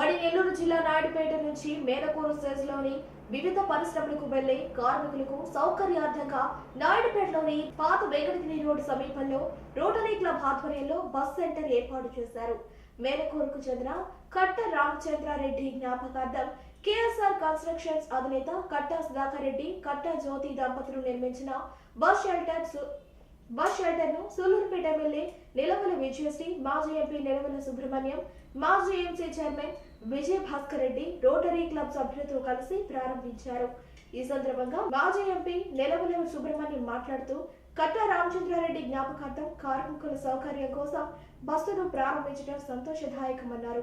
వడి నెల్లూరు జిల్లా నాయుడుపేట నుంచి మేలకూరు సెజ్లోని వివిధ పరిశ్రమలకు వెళ్ళే కార్మికులకు సౌకర్యార్థంగా నాయుడుపేటలోని పాత వెంకటగిరి రోడ్డు సమీపంలో రోటరీ క్లబ్ ఆధ్వర్యంలో బస్ సెంటర్ ఏర్పాటు చేశారు. మేలకూరుకు చెందిన కట్ట రామచంద్రారెడ్డి జ్ఞాపకార్థం కేఎస్ఆర్ కన్స్ట్రక్షన్స్ అధినేత కట్ట సుధాకర్ రెడ్డి కట్ట జ్యోతి దంపతులు నిర్మించిన బస్ షెల్టర్ బస్ షెల్టర్ను సూలూరుపేట ఎమ్మెల్యే నిలవల విజయశ్రీ మాజీ ఎంపీ నిలవల సుబ్రహ్మణ్యం మాజీ MC chairman Vijaya Bhaskar Reddy rotary club సభ్యులతో కలిసి ప్రారంభించారు. ఈ సందర్భంగా మాజీ ఎంపీ నిలవల సుబ్రహ్మణ్యం మాట్లాడుతూ కట్టా రామచంద్రారెడ్డి జ్ఞాపకార్థం కార్మికుల సౌకర్యం కోసం బస్సును ప్రారంభించడం సంతోషదాయకమన్నారు.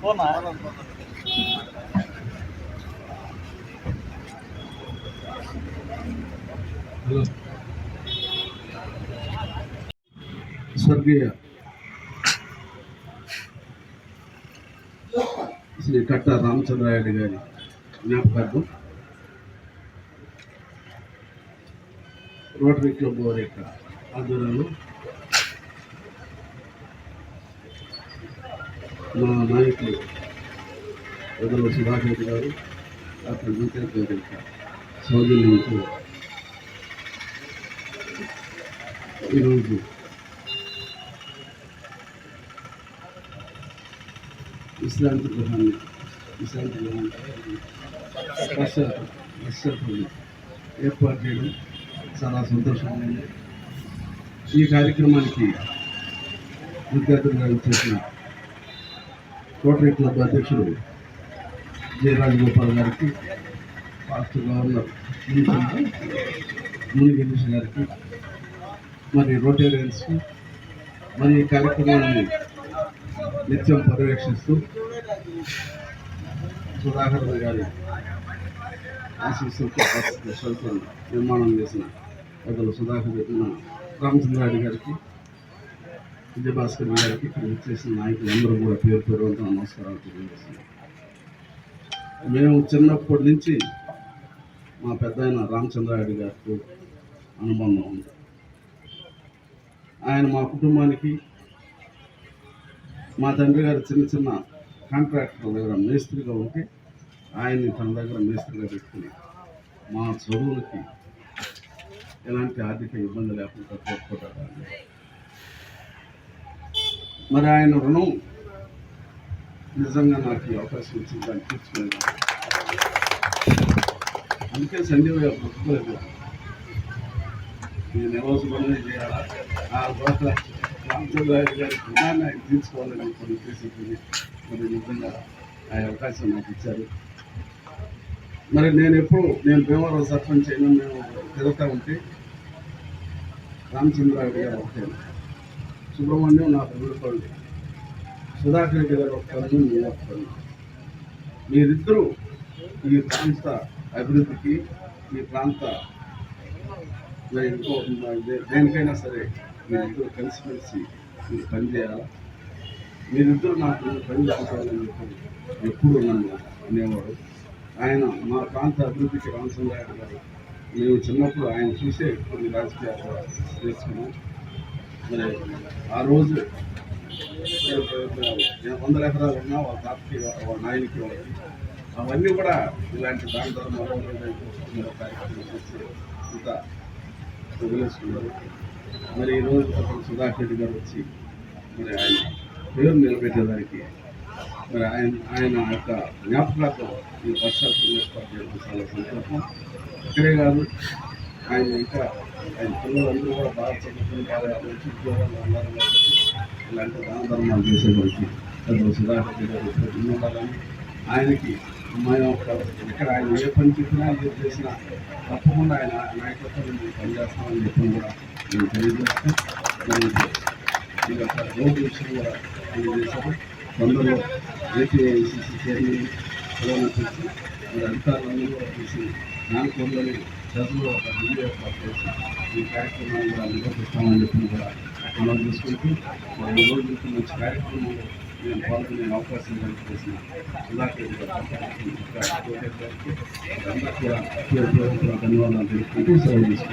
போமா स्वर्गीय శ్రీ కట్టా రామచంద్రారెడ్డి గారి జ్ఞాపకార్థం? రోటరీ క్లబ్ వారి యొక్క ఆధ్వర్యంలో మా నాయకులు పెద్దల సుభాష్ రెడ్డి గారు డాక్టర్ వెంకటేష్ గారి యొక్క సౌజన్యంతో ఈరోజు విశ్రాంతి గృహాన్ని విశ్రాంతి గృహం బస్ ఏర్పాటు చేయడం చాలా సంతోషంగా ఉంది ఈ కార్యక్రమానికి విద్యార్థులుగా చేసిన రోటరీ క్లబ్ అధ్యక్షుడు జయ గారికి రాష్ట్ర గవర్నర్ ముని గణేష్ గారికి మరి రోటేరియన్స్కి మరి ఈ కార్యక్రమాన్ని నిత్యం పర్యవేక్షిస్తూ సుధాకర్ గారి ఆశీస్సులతో నిర్మాణం చేసిన పెద్దలు సుధాకర్ రామచంద్ర రెడ్డి గారికి విజయభాస్కర్ గారికి ఇక్కడ చేసిన నాయకులందరూ కూడా పేరు పేరు నమస్కారాలు తెలియజేస్తున్నాం. మేము చిన్నప్పటి నుంచి మా పెద్ద ఆయన రామచంద్రారెడ్డి గారితో అనుబంధం ఉంది. ఆయన మా కుటుంబానికి మా తండ్రి గారు చిన్న చిన్న కాంట్రాక్టర్ దగ్గర మేస్త్రిగా ఉంటే ఆయన్ని తన దగ్గర మేస్త్రిగా పెట్టుకుని మా చదువులకి ఎలాంటి ఆర్థిక ఇబ్బంది లేకుండా తోడ్పడ్డారు మరి ఆయన రుణం నిజంగా నాకు ఈ అవకాశం ఇచ్చింది దాన్ని తీర్చుకునేది అందుకే సంజీవ్ గారు బ్రతుకోలేదు నేను ఎవరు చేయాలా? ఆ తర్వాత రామచంద్రారెడ్డి గారి రుణాన్ని ఆయన తీర్చుకోవాలని కొన్ని ఉద్దేశించింది మరి నిజంగా ఆ అవకాశం నాకు ఇచ్చారు మరి నేను ఎప్పుడు నేను భీమవరం సర్పంచ్ అయినా మేము తిరుగుతూ ఉంటే రామచంద్రారెడ్డి గారు ఒకటే. సుబ్రహ్మణ్యం నాకు ఎదుర్కోండి సుధాకర్ రెడ్డి గారు ఒకసారి నేను ఒకసారి మీరిద్దరూ ఈ ప్రాంత అభివృద్ధికి ఈ ప్రాంత మరి ఇంకో దే- దేనికైనా సరే మీరిద్దరు కలిసిమెలిసి మీరు పనిచేయాలి? మీరిద్దరు నాకు పని చేయాలని చెప్పి ఎప్పుడు నన్ను అనేవాడు ఆయన మా ప్రాంత అభివృద్ధికి రామచంద్రయ్య గారు మేము చిన్నప్పుడు ఆయన చూసే కొన్ని రాజకీయాలు చేసుకున్నాం. మరి ఆ రోజు వందల ఎకరాలు ఉన్నా వాళ్ళ తాతకి వాళ్ళ నాయనకి వాళ్ళకి అవన్నీ కూడా ఇలాంటి దాని ధర్మాలు కార్యక్రమం చేసి ఇంత వదిలేసుకున్నారు. మరి ఈరోజు అతను సుధాకర్ రెడ్డి గారు వచ్చి మరి ఆయన పేరు నిలబెట్టేదానికి మరి ఆయన ఆయన యొక్క జ్ఞాపకాలతో ఈ వర్షాలు ఏర్పాటు చేయడం చాలా సంతోషం. ఇక్కడే కాదు ఆయన ఇంకా ఆయన పిల్లలందరూ కూడా బాగా చదువుకుని బాగా మంచి ఉద్యోగాలు ఉన్నారు కాబట్టి ఇలాంటి దాన ధర్మాలు చేసేవారికి పెద్ద సుధాకర్ రెడ్డి గారు ఉండాలని ఆయనకి అమ్మాయి ఒక ఇక్కడ ఆయన ఏ పని చెప్పినా ఏం చేసినా తప్పకుండా ఆయన నాయకత్వం పనిచేస్తామని చెప్పి కూడా ఈ యొక్క రోడ్డు విషయం కూడా తెలియజేశారు తొందరలో ఏపీఐసిసి చైర్మన్ పిల్లలను పిలిచి మరి అధికారులందరూ కూడా చూసి నాలుగులోని చదువులో ఒక వీడియో ఏర్పాటు చేసి ఈ కార్యక్రమాన్ని కూడా నిర్వహిస్తామని చెప్పి కూడా మనం చూసుకుంటూ మరి ఈ రోజు మంచి కార్యక్రమంలో నేను పాల్గొనే అవకాశం కల్పించేసిన సుధాకర్ గారికి అందరికీ కూడా ధన్యవాదాలు. తెలుసుకుంటూ సెలవు తీసుకుంటాను